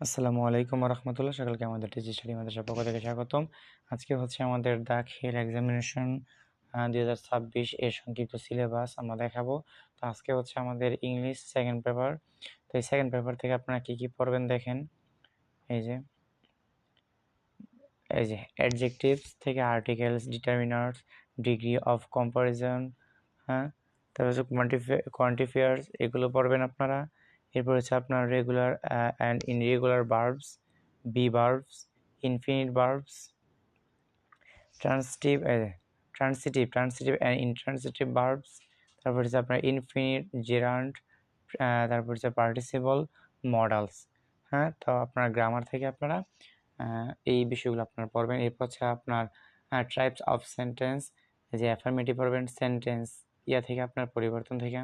আসসালামু আলাইকুম রহমতুল্লাহ সকলকে আমাদের টিচি স্টাডি মাদ্রাসার পক্ষ থেকে স্বাগতম। আজকে হচ্ছে আমাদের দাখিল এক্সামিনেশন দুই হাজার ছাব্বিশ এর সংক্ষিপ্ত সিলেবাস আমরা দেখাবো। তো আজকে হচ্ছে আমাদের ইংলিশ সেকেন্ড পেপার তো এই সেকেন্ড পেপার থেকে আপনারা কী কী পড়বেন দেখেন। এই যে এই যে অ্যাডজেক্টিভস থেকে articles determiners degree of comparison হ্যাঁ? তারপর হচ্ছে কোয়ান্টিফায়ার্স এগুলো পড়বেন আপনারা। এরপর হচ্ছে আপনার regular and irregular verbs be verbs infinite verbs transitive transitive transitive and intransitive verbs তারপর হচ্ছে আপনার ইনফিনিট জেরান্ট তারপর হচ্ছে পার্টিসিপল মডেলস হ্যাঁ? তো আপনার গ্রামার থেকে আপনারা এই বিষয়গুলো আপনারা পড়বেন। এরপর হচ্ছে আপনার ট্রাইপস অফ সেন্টেন্স যে অ্যাফার্মেটিভ পড়বেন সেন্টেন্স ইয়া থেকে আপনার পরিবর্তন থেকে।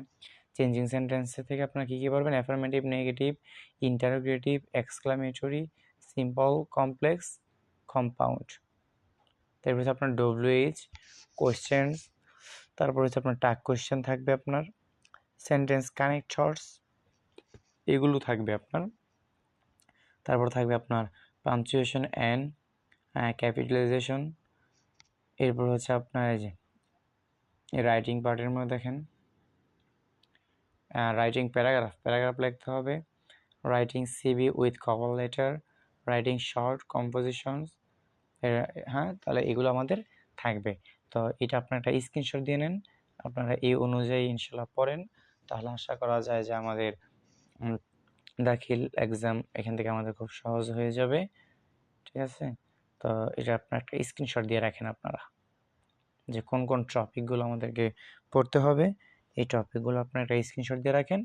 চেঞ্জিং সেন্টেন্সে থেকে আপনারা কী কী পারবেন affirmative negative interrogative exclamatory simple complex compound তারপর হচ্ছে আপনার ডব্লিউএইচ কোয়েশ্চেন্স তারপর হচ্ছে আপনার টাক কোয়েশ্চেন থাকবে আপনার। সেন্টেন্স কানেক্টরস এগুলো থাকবে আপনার। তারপর থাকবে আপনার পাঞ্চুয়েশন অ্যান্ড ক্যাপিটালাইজেশন এরপর হচ্ছে আপনার এই যে রাইটিং পার্টের মধ্যে দেখেন। রাইটিং প্যারাগ্রাফ প্যারাগ্রাফ লিখতে হবে। Writing CV with cover letter writing short compositions হ্যাঁ তাহলে এগুলো আমাদের থাকবে। তো এটা আপনার একটা স্ক্রিনশট দিয়ে নেন, আপনারা এই অনুযায়ী ইনশাল্লাহ পড়েন। তাহলে আশা করা যায় যে আমাদের দাখিল এক্সাম এখান থেকে আমাদের খুব সহজ হয়ে যাবে। ঠিক আছে? তো এটা আপনার একটা স্ক্রিনশট দিয়ে রাখেন আপনারা। যে কোন কোন টপিকগুলো আমাদেরকে পড়তে হবে। এই টপিকগুলো আপনার একটা স্ক্রিনশট দিয়ে রাখেন।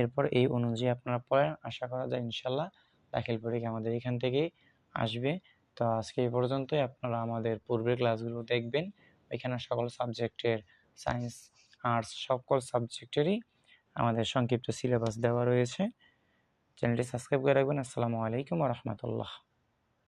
এরপর এই অনুযায়ী আপনারা পড়েন। আশা করা যায় ইনশাল্লাহ দাখিল পরীক্ষা আমাদের এখান থেকেই আসবে। তো আজকে এই পর্যন্তই। আপনারা আমাদের পূর্বের ক্লাসগুলো দেখবেন। এখানে সকল সাবজেক্টের সায়েন্স আর্টস সকল সাবজেক্টেরই আমাদের সংক্ষিপ্ত সিলেবাস দেওয়া রয়েছে। চ্যানেলটি সাবস্ক্রাইব করে রাখবেন। আসসালামু আলাইকুম রহমতুল্লাহ।